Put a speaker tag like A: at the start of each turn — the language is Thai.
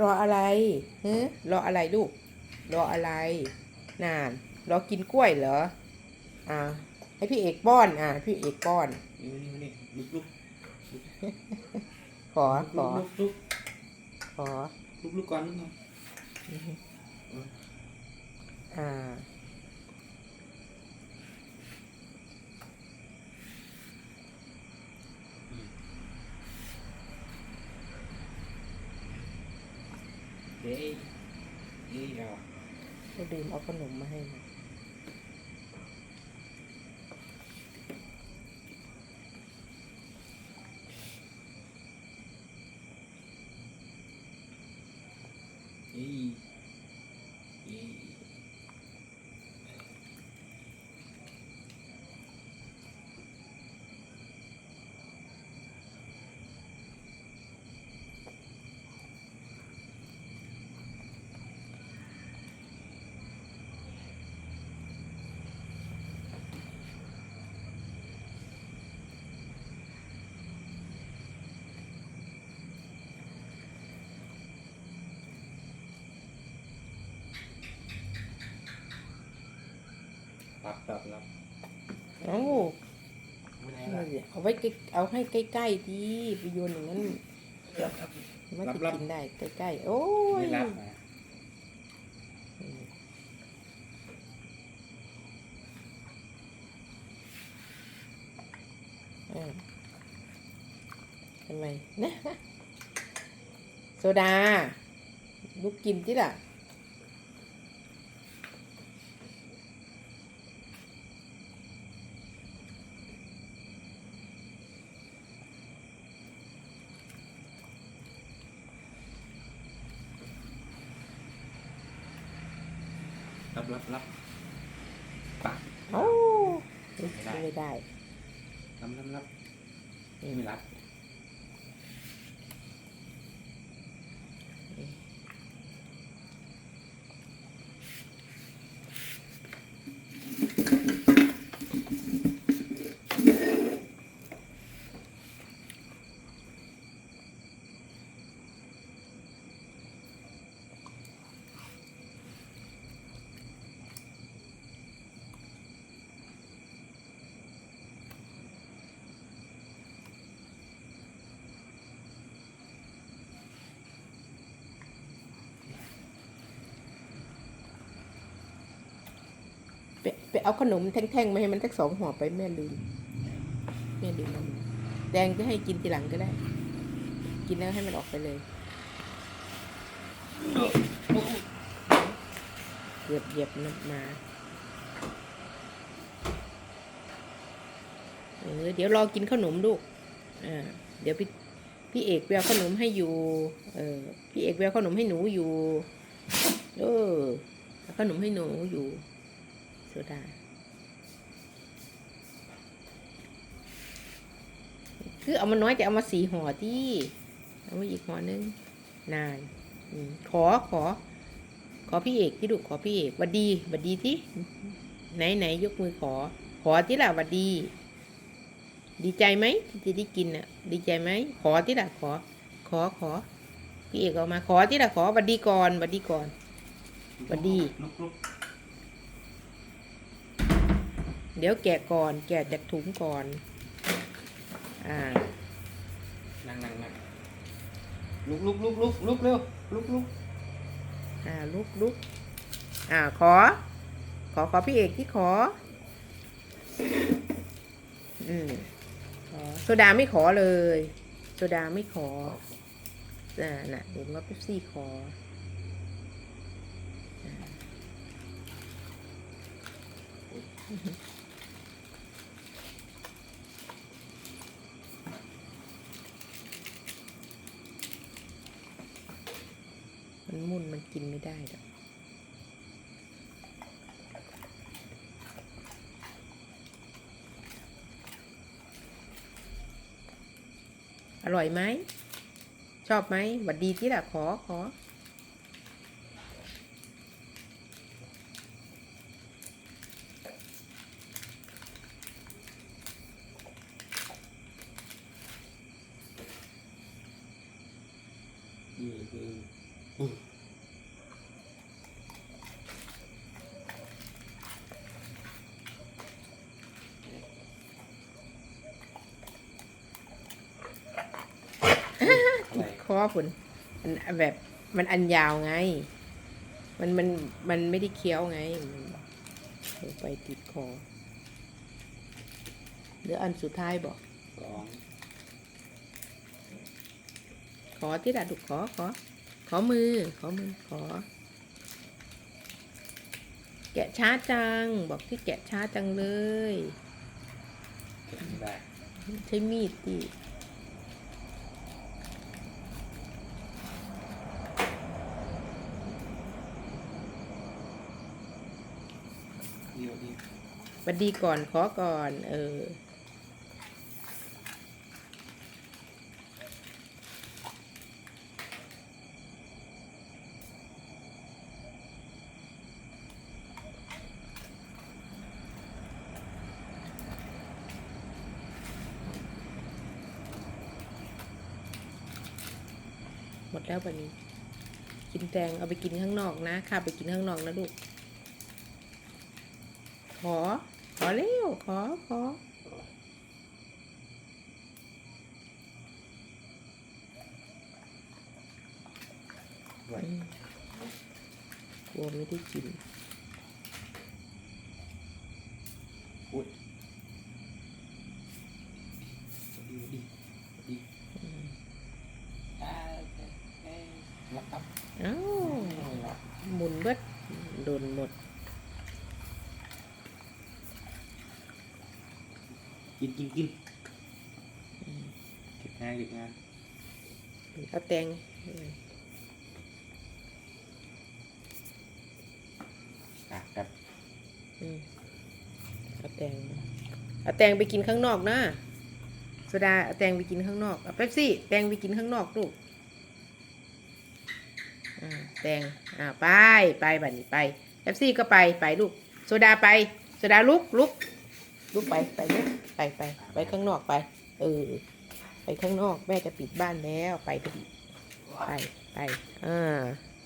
A: รออะไรฮะรออะไรลูก รออะไรนานรอกินกล้วยเหรอ อ่า ให้พี่เอกป้อน อ่า พี่เอกป้อน
B: นี่นี่นี่ลุกลุก
A: ขอ ขอ
B: ลุกลุก
A: ขอ
B: ลุกลุกก่อนลุกก่อน
A: อ่า
B: เด้เอ้ยเอา
A: ก็ดื่มเอาขนมมาให้นะ
B: เอ้ยเอ้ย รับรับรับ
A: เอ้า
B: ไม่ได้
A: เอา
B: รับ
A: สิเอาไว้ใกล้เอาให้ใกล้ๆดีไปโยนอย่างนั้น
B: รับรับ
A: มัน
B: รับ
A: จะ
B: รับ
A: กินได้ใกล้ๆโอ้ย
B: ไม่รับนะ
A: เออทำไมนะโซดาลูกกินที่ล่ะ
B: รับรับรับปาก
A: โอ้
B: ไม่ได้
A: ไม่ได้
B: รับรับรับ
A: อืม
B: ไม่รับ
A: ไปไปเอาขนมแท่งๆมาให้มันสักสองห่อไปแม่ลืมแม่ลืมเอามแดงก็ให้กินทีหลังก็ได้ กินแล้วให้มันออกไปเลยเหยียบเหยียบน้ำมาเออเดี๋ยวรอกินขนมลูกอ่าเดี๋ยวพี่พี่เอกไปเอาขนมให้อยู่ เออพี่เอกไปเอาขนมให้หนูอยู่ เออขนมให้หนูอยู่ โซดา คือเอามาน้อยแต่เอามาสีห่อที่เอามาอีกห่อนึง นานอขอขอ ขอพี่เอกที่ดุขอพี่เอกวัดดีวัดดีที่ไหนไหนยกมือขอ ขอที่ละวัดดี ดีใจไหมที่จะได้กินอะ ดีใจไหมขอที่ละขอ ขอขอพี่เอกเอามาขอที่ละขอหวัดดีก่อนหวัดดีก่อนสวัสดี
B: ลุกลุก
A: เดี๋ยวแกะก่อน แกะจากถุงก่อน อ่า
B: นั่งนั่งนั่งลุกลุกลุกลุกลุกเร็วลุกลุก
A: อ่าลุกลุกอ่าขอ ขอขอพี่เอกที่ขอ อืมขอโซดาไม่ขอเลยโซดาไม่ขออ่าน่ะเห็นว่าเป๊ปซี่ขอ มันมุ่นมันกินไม่ได้หรอกอร่อยไหม ชอบไหมหวัดดีที่ละขอขอ
B: นี่คืออะไร
A: คอผลอันแบบมันอันยาวไง มันมันมันไม่ได้เคี้ยวไงมันลงไปติดคอหรืออันสุดท้ายบอก
B: สอง
A: ขอที่ดัดดุขอขอ ขอมือ ขอมือ ขอ แกะช้าจัง บอกที่แกะช้าจังเลย
B: เก็บไม่ได้
A: ใช้มีดดิ
B: เดียวดี
A: หวัดดีก่อนขอก่อน เออ ดแล้ววันนี้ กินแตงเอาไปกินข้างนอกนะข้าไปกินข้างนอกนะลูก ขอ ขอเร็ว ขอ ขอ
B: ด้วย
A: อืมกลัวไม่ได้กิน
B: อุ้ยดีดีดีอ่าโอเคเอ้ยรับครับ
A: เอ้า
B: รับ
A: หมุนเบิดโดน หมด
B: กินกินกินเก็บงานเก็บงาน
A: เอาแตงเออ
B: อะครับ
A: อืมเอาแตงเอาแตงไปกินข้างนอกนะโซดาเอาแตงไปกินข้างนอกเอาเป๊ปซี่ แตงไปกินข้างนอกลูกอ่าแตงอ่าไป ไปบัดนี้ไป เป๊ปซี่ก็ไปไปลูกโซดาไปโซดาลุกลุกลุกไปไปลุกไปไปไปข้างนอกไป เออ ไปข้างนอกแม่จะปิดบ้านแล้วไปไปไปอ่า